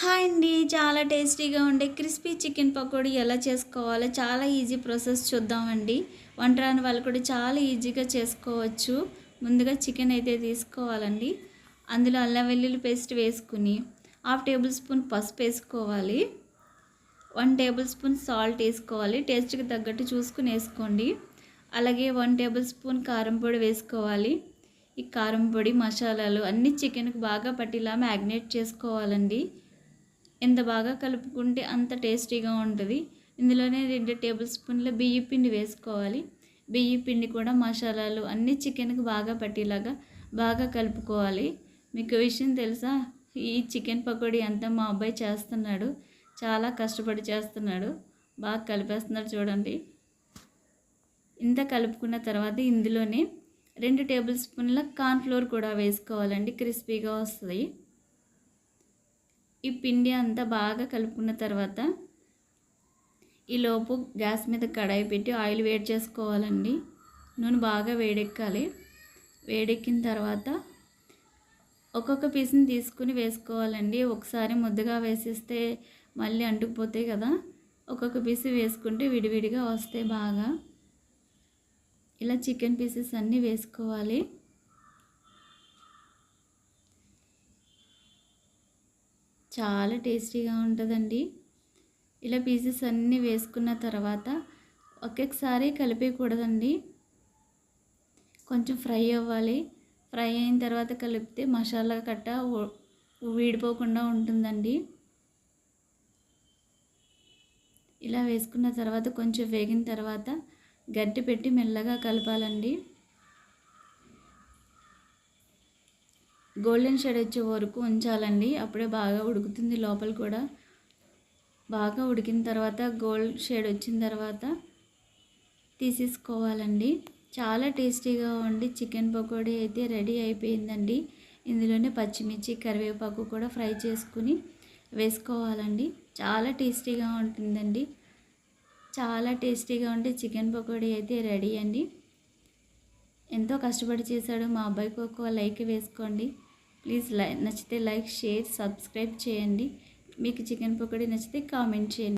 Hi అండి. చాలా టేస్టీగా ఉండే క్రిస్పీ చికెన్ పకోడీ ఎలా చేసుకోవాలో చాలా ఈజీ ప్రాసెస్ చూద్దామండి. వంట రాని వాళ్ళు కూడా చాలా ఈజీగా చేసుకోవచ్చు. ముందుగా చికెన్ అయితే తీసుకోవాలండి. అందులో అల్లం వెల్లుల్లి పేస్ట్ వేసుకుని హాఫ్ టేబుల్ స్పూన్ పసుపు వేసుకోవాలి. వన్ టేబుల్ స్పూన్ సాల్ట్ వేసుకోవాలి. టేస్ట్కి తగ్గట్టు చూసుకుని వేసుకోండి. అలాగే వన్ టేబుల్ స్పూన్ కారం పొడి వేసుకోవాలి. ఈ కారం పొడి మసాలాలు అన్ని చికెన్కి బాగా పట్టేలా మ్యాగ్నేట్ చేసుకోవాలండి. ఎంత బాగా కలుపుకుంటే అంత టేస్టీగా ఉంటుంది. ఇందులోనే రెండు టేబుల్ స్పూన్ల బియ్య పిండి వేసుకోవాలి. బియ్య పిండి కూడా మసాలాలు అన్నీ చికెన్కి బాగా పట్టేలాగా బాగా కలుపుకోవాలి. మీకు విషయం తెలుసా? ఈ చికెన్ పకోడీ అంతా మా అబ్బాయి చేస్తున్నాడు. చాలా కష్టపడి చేస్తున్నాడు. బాగా కలిపేస్తున్నాడు చూడండి. ఇంత కలుపుకున్న తర్వాత ఇందులోనే రెండు టేబుల్ స్పూన్ల కార్న్ఫ్లోర్ కూడా వేసుకోవాలండి. క్రిస్పీగా వస్తుంది. ఈ పిండి అంతా బాగా కలుపుకున్న తర్వాత ఈలోపు గ్యాస్ మీద కడాయి పెట్టి ఆయిల్ వేడి చేసుకోవాలండి. నూనె బాగా వేడెక్కాలి. వేడెక్కిన తర్వాత ఒక్కొక్క పీస్ని తీసుకుని వేసుకోవాలండి. ఒకసారి ముద్దగా వేసేస్తే మళ్ళీ అంటుకుపోతాయి కదా. ఒక్కొక్క పీస్ వేసుకుంటే విడివిడిగా వస్తాయి బాగా. ఇలా చికెన్ పీసెస్ అన్నీ వేసుకోవాలి. చాలా టేస్టీగా ఉంటుందండి. ఇలా పీసెస్ అన్నీ వేసుకున్న తర్వాత ఒక్కొక్కసారి కలిపేయకూడదండి. కొంచెం ఫ్రై అవ్వాలి. ఫ్రై అయిన తర్వాత కలిపితే మసాలా కట్ట వీడిపోకుండా ఉంటుందండి. ఇలా వేసుకున్న తర్వాత కొంచెం వేగిన తర్వాత గట్టి పెట్టి మెల్లగా కలపాలండి. గోల్డెన్ షేడ్ వచ్చే వరకు ఉంచాలండి. అప్పుడే బాగా ఉడుకుతుంది లోపల కూడా. బాగా ఉడికిన తర్వాత గోల్డ్ షేడ్ వచ్చిన తర్వాత తీసేసుకోవాలండి. చాలా టేస్టీగా ఉండి చికెన్ పకోడీ అయితే రెడీ అయిపోయిందండి. ఇందులోనే పచ్చిమిర్చి కరివేపాకు కూడా ఫ్రై చేసుకుని వేసుకోవాలండి. చాలా టేస్టీగా ఉంటుందండి. చాలా టేస్టీగా ఉంటే చికెన్ పకోడీ అయితే రెడీ అండి. ఎంతో కష్టపడి చేశాడు మా అబ్బాయికి ఒక లైక్ వేసుకోండి. ప్లీజ్ లై నచ్చితే లైక్ షేర్ సబ్స్క్రైబ్ చేయండి. మీకు చికెన్ పకోడీ నచ్చితే కామెంట్ చేయండి.